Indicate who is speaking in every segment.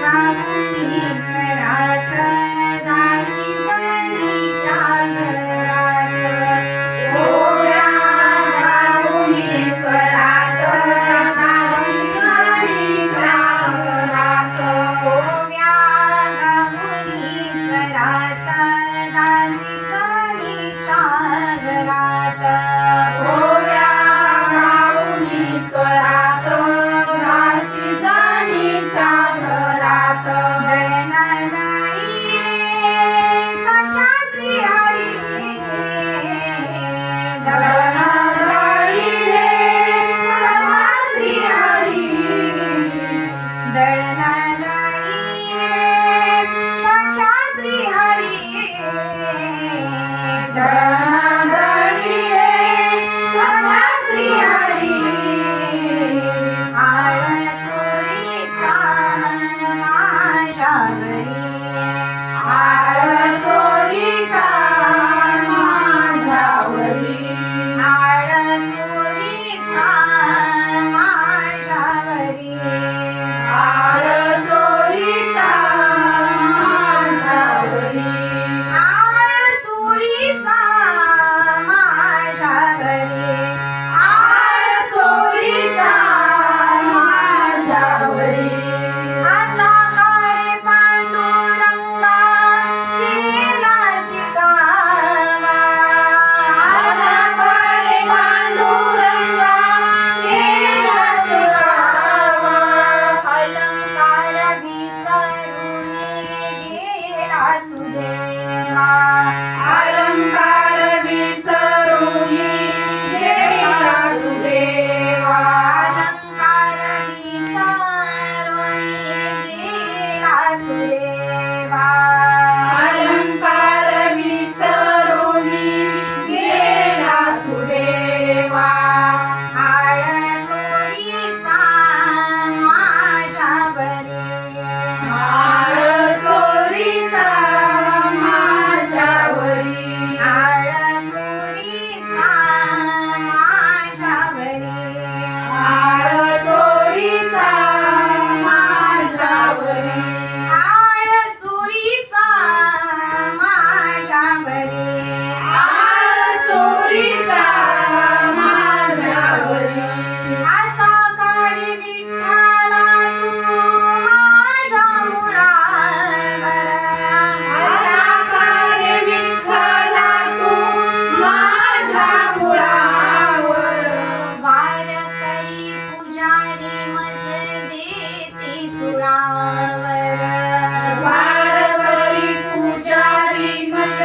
Speaker 1: Bye. bye. गुणावर
Speaker 2: वार करी तुझ्या मत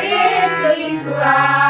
Speaker 2: देती सुरा